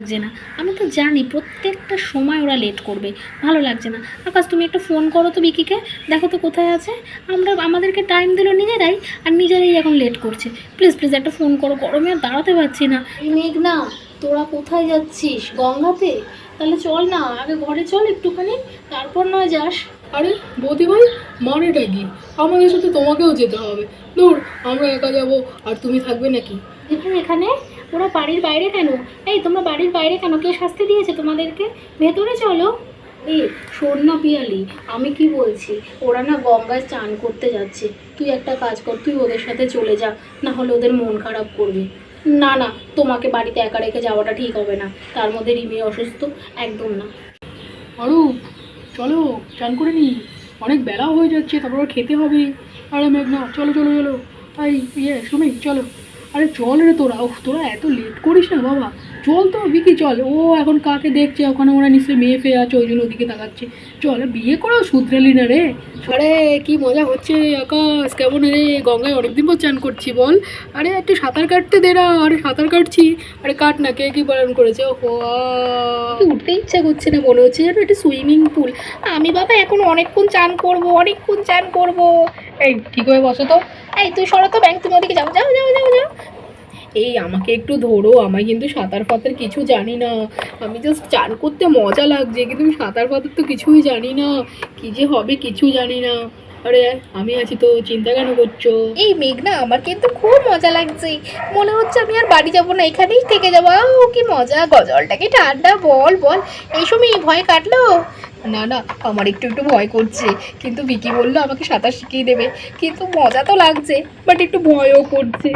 লাগছে না। আমি তো জানি প্রত্যেকটা সময় ওরা লেট করবে। ভালো লাগছে না। আকাশ তুমি একটা ফোন করো তো বিকিকে। দেখো তো কোথায় আছে। আমরা আমাদেরকে টাইম দিল নিজেরাই আর নিজেরাই এখন লেট করছে। প্লিজ প্লিজ একটা ফোন করো। গরমে আর দাঁড়াতে পারছি না। মেঘ না তোরা কোথায় যাচ্ছিস? গঙ্গাতে? তাহলে চল না আগে ঘরে চল একটুখানি তারপর নয় যাস। আরে বৌদি ভাই মানেটা কি? আমাদের সাথে তোমাকেও যেতে হবে। দূর আমরা একা যাব আর তুমি থাকবে নাকি? এখানে এখানে ওরা বাড়ির বাইরে কেন? এই, তোমরা বাড়ির বাইরে কেন? কে শাস্তি দিয়েছে তোমাদেরকে? ভেতরে চলো। এই শোন না পিয়ালি, আমি কি বলছি? ওরা না গঙ্গায় চান করতে যাচ্ছে। তুই একটা কাজ কর, তুই ওদের সাথে চলে যা, না হলে ওদের মন খারাপ করবে। না না, তোমাকে বাড়িতে একা রেখে যাওয়াটা ঠিক হবে না। তার মধ্যে রিমি অসুস্থ, একদম না। আরু চলো চান করে নি। অনেক বেলা হয়ে যাচ্ছে, তারপর খেতে হবে। আরে মেঘনা, চলো চলো চলো। তাই ইয়ে শুনি চলো। আরে চল রে তোরা, উফ, তোরা এত লেট করিস না বাবা। চল তো বিকি চল। ও এখন কাকে দেখছে? ওখানে ওরা নিশ্চয়ই মেয়ে ফেয়ে আছে, ওই জন্য ওদিকে তাকাচ্ছে। চল বিয়ে করেও শুধরেলি না রে। আরে, কি মজা হচ্ছে আকাশ। কেমন রে? গঙ্গায় অনেকদিন পর চান করছি, বল। আরে, একটু সাঁতার কাটতে দে না। আরে, সাঁতার কাটছি। আরে, কাট না, কে কি বারণ করেছে? ও উঠতে ইচ্ছা করছে না, মনে হচ্ছে যেন এটা সুইমিং পুল। আমি বাবা এখন অনেকক্ষণ চান করব, অনেকক্ষণ চান করব। এই, ঠিক হয়ে বসো তো। এই, তুই সরো তো ব্যাংক তুমি ওদিকে যাও যাও যাও যাও যাও। এই, আমাকে একটু ধরো আমি কিন্তু সাঁতার ফাতার কিছু জানি না। আমি জাস্ট চান করতে মজা লাগছে, কিন্তু সাঁতার ফাতার তো কিছুই জানি না। কি যে হবে কিছু জানি না। আরে, আমি আছি তো, চিন্তা কেন করছ? এই মেঘনা, আমার কিন্তু খুব মজা লাগছে। মনে হচ্ছে আমি আর বাড়ি যাব না, এখানেই থেকে যাব। কি মজা, গজলটাকে ঠান্ডা বল বল। এই সময় ভয় কাটলো? না না, আমার একটু একটু ভয় করছে। কিন্তু বিকি বলল, আমাকে সাঁতার শিখিয়ে দেবে। কিন্তু মজা তো লাগছে বাট একটু ভয়ও করছে।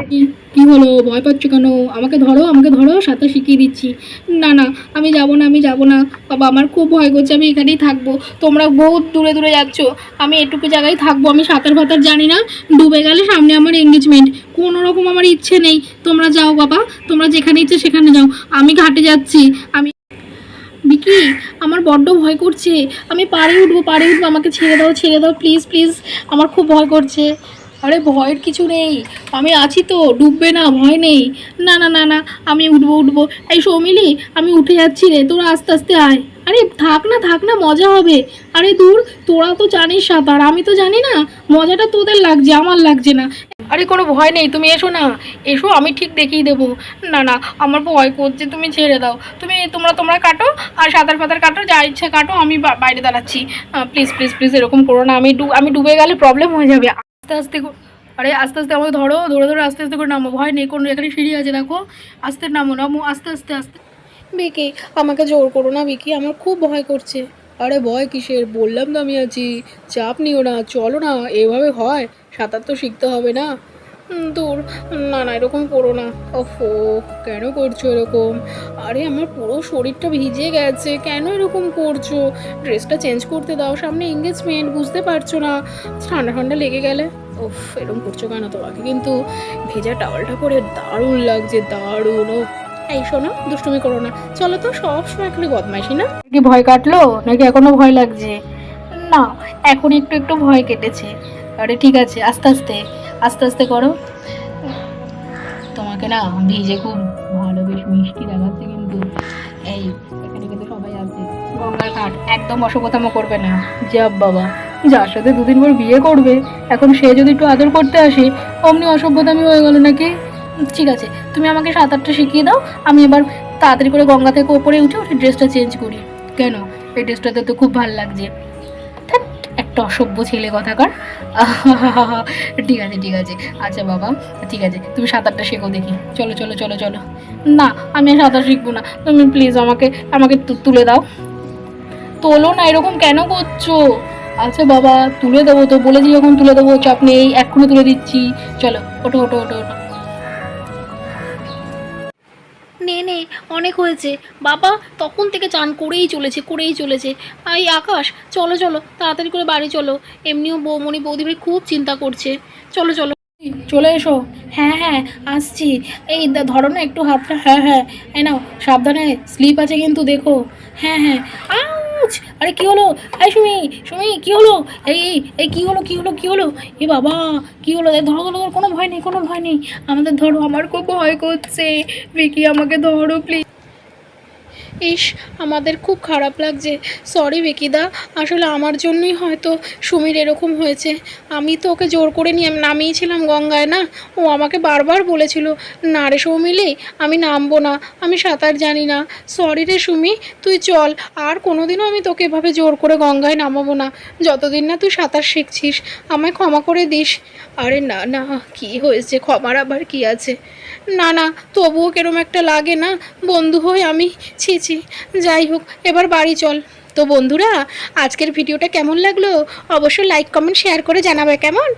কি হলো? ভয় পাচ্ছ কেন? আমাকে ধরো আমাকে ধরো, সাঁতার শিখিয়ে দিচ্ছি। না না, আমি যাব না, আমি যাব না। বাবা, আমার খুব ভয় করছে, আমি এখানেই থাকব। তোমরা বহুত দূরে দূরে যাচ্ছ। আমি এটুকু জায়গায় থাকব। আমি সাঁতার ফাতার জানি না। ডুবে গেলে সামনে আমার এঙ্গেজমেন্ট কোনো রকম আমার ইচ্ছে নেই। তোমরা যাও, বাবা। তোমরা যেখানে ইচ্ছে সেখানে যাও। আমি ঘাটে যাচ্ছি। আমি বিকি আমার বড্ড ভয় করছে। আমি পাড়ে উঠবো পাড়ে উঠবো, আমাকে ছেড়ে দাও ছেড়ে দাও প্লিজ প্লিজ আমার খুব ভয় করছে। আরে ভয়ের কিছু নেই। আমি আছি তো, ডুববে না, ভয় নেই। না না না না, আমি উঠবো উঠবো। এই সৌমিলি, আমি উঠে যাচ্ছি রে, তোরা আস্তে আস্তে আয়। আরে থাক না থাক না, মজা হবে। আরে দূর, তোরা তো জানিস সাঁতার, আমি তো জানি না, মজাটা তোদের লাগছে, আমার লাগছে না। আরে কোনো ভয় নেই, তুমি এসো না। এসো, আমি ঠিক দেখিয়ে দেবো। না না, আমার ভয় করছে, তুমি ছেড়ে দাও। তুমি, তোমরা তোমরা কাটো, আর সাঁতার ফাতার কাটো, যা ইচ্ছা কাটো, আমি বাইরে দাঁড়াচ্ছি। প্লিজ প্লিজ প্লিজ এরকম করো না। আমি ডু আমি ডুবে গেলে প্রবলেম হয়ে যাবে। আস্তে আস্তে আরে, আস্তে আস্তে আমাকে ধরো, ধরে ধরে, আস্তে আস্তে করে নামো। ভয় নেই, কোনো এখানে সিঁড়ি আছে, দেখো। আস্তে নামো নামো, আস্তে আস্তে আস্তে। বিকি আমাকে জোর করো না বিকি আমার খুব ভয় করছে। আরে ভয় কিসের? বললাম তো আমি আছি। চাপ নিও না, চলো না, এভাবে হয়, সাঁতার তো শিখতে হবে না। দূর, না না, এরকম করো না। ওফো, কেন করছ এরকম? আরে, আমার পুরো শরীরটা ভিজে গেছে, কেন এরকম করছ? ড্রেসটা চেঞ্জ করতে দাও, সামনে এঙ্গেজমেন্ট বুঝতে পারছ না। ঠান্ডা ঠান্ডা লেগে গেলে। ওফ, এরকম করছ কেন তোমাকে? কিন্তু ভেজা টাওয়ালটা পরে দারুণ লাগছে, দারুণ ও এই শোনো, দুষ্টুমি করো না। চলো তো, সব সময় খালি বদমাইশি, না? কি ভয় কাটলো? নাকি এখনও ভয় লাগছে? না, এখন একটু একটু ভয় কেটেছে। আরে ঠিক আছে, আস্তে আস্তে আস্তে আস্তে করো। তোমাকে না, ভিজে খুব ভালো বেশ মিষ্টি দেখাচ্ছে কিন্তু। এই, এখানে কিন্তু সবাই আছে। গঙ্গার ঘাট, একদম অসভ্যতাম করবে না। যাব বাবা, যার সাথে দুদিন পর বিয়ে করবে, এখন সে যদি একটু আদর করতে আসে, অমনি অসভ্যতামি হয়ে গেল নাকি? ঠিক আছে, তুমি আমাকে সাঁতারটা শিখিয়ে দাও, আমি এবার তাড়াতাড়ি করে গঙ্গা থেকে ওপরে উঠে উঠে ড্রেসটা চেঞ্জ করি। কেন? এই ড্রেসটাতে তো খুব ভালো লাগছে। একটা অসভ্য ছেলে কথাকার। ঠিক আছে ঠিক আছে। আচ্ছা বাবা, ঠিক আছে, তুমি সাঁতারটা শেখো দেখি। চলো চলো চলো চলো। না, আমি আর সাঁতার শিখব না। তুমি প্লিজ আমাকে আমাকে তুলে দাও। তোলো না, এরকম কেন করছ? আচ্ছা বাবা, তুলে দেবো তো, বলেছি যখন তুলে দেবো, চাপ নেই, এক্ষুনি তুলে দিচ্ছি। চলো ওটো ওটো ওটো ওটো নে অনেক হয়েছে। বাবা তখন থেকে চান করেই চলেছে করেই চলেছে। এই আকাশ, চলো চলো, তাড়াতাড়ি করে বাড়ি চলো। এমনিও বৌমণি বৌদি ভাই খুব চিন্তা করছে। চলো চলো। চলে এসো। হ্যাঁ হ্যাঁ আসছি। এই ধরো না একটু হাতটা হ্যাঁ হ্যাঁ। এই নাও, সাবধানে স্লিপ আছে কিন্তু দেখো। হ্যাঁ হ্যাঁ। আরে কি হলো? আরে সুমি সুমি কি হলো? এই এই কি হলো কি হলো কি হলো? এ বাবা কি হলো? ধরো ধরো, কোনো ভয় নেই কোনো ভয় নেই। আমাদের ধরো আমার খুব ভয় করছে। বিকি আমাকে ধরো প্লিজ ইস, আমাদের খুব খারাপ লাগছে। সরি বেকিদা। আসলে আমার জন্যই হয়তো সুমির এরকম হয়েছে। আমি তো ওকে জোর করে নিয়ে নামিয়েছিলাম গঙ্গায়, না? ও আমাকে বারবার বলেছিল, না রে সৌমিলি, আমি নামবো না, আমি সাঁতার জানি না। সরি রে সুমি, তুই চল, আর কোনোদিনও আমি তোকে এভাবে জোর করে গঙ্গায় নামাবো না। যতদিন না তুই সাঁতার শিখছিস, আমায় ক্ষমা করে দিস। আরে না না, কি হয়েছে? ক্ষমার আবার কি আছে? না না, তবুও কেরম একটা লাগে, না? বন্ধু হয়ে আমি ছি ছি যাই হোক, এবার বাড়ি চল। তো বন্ধুরা, আজকের ভিডিওটা কেমন লাগল? অবশ্যই লাইক কমেন্ট শেয়ার করে জানাবে কেমন?